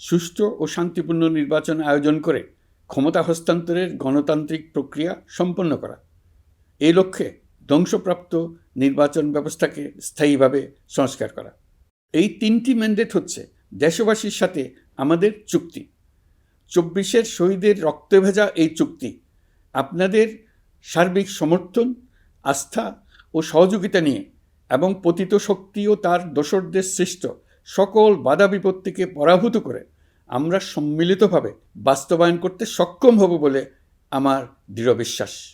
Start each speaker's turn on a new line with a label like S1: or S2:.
S1: সুষ্ঠু ও শান্তিপূর্ণ নির্বাচন আয়োজন করে ক্ষমতা হস্তান্তরের গণতান্ত্রিক প্রক্রিয়া সম্পন্ন করা। এই লক্ষ্যে ধ্বংসপ্রাপ্ত নির্বাচন ব্যবস্থাকে স্থায়ীভাবে সংস্কার করা। এই তিনটি ম্যান্ডেট হচ্ছে দেশবাসীর সাথে আমাদের চুক্তি। চব্বিশের শহীদের রক্তে ভেজা এই চুক্তি, আপনাদের সার্বিক সমর্থন, আস্থা ও সহযোগিতা নিয়ে এবং পতিত শক্তি ও তার দোসরদের সৃষ্ট সকল বাধা বিপত্তিকে পরাভূত করে আমরা সম্মিলিতভাবে বাস্তবায়ন করতে সক্ষম হব বলে আমার দৃঢ় বিশ্বাস।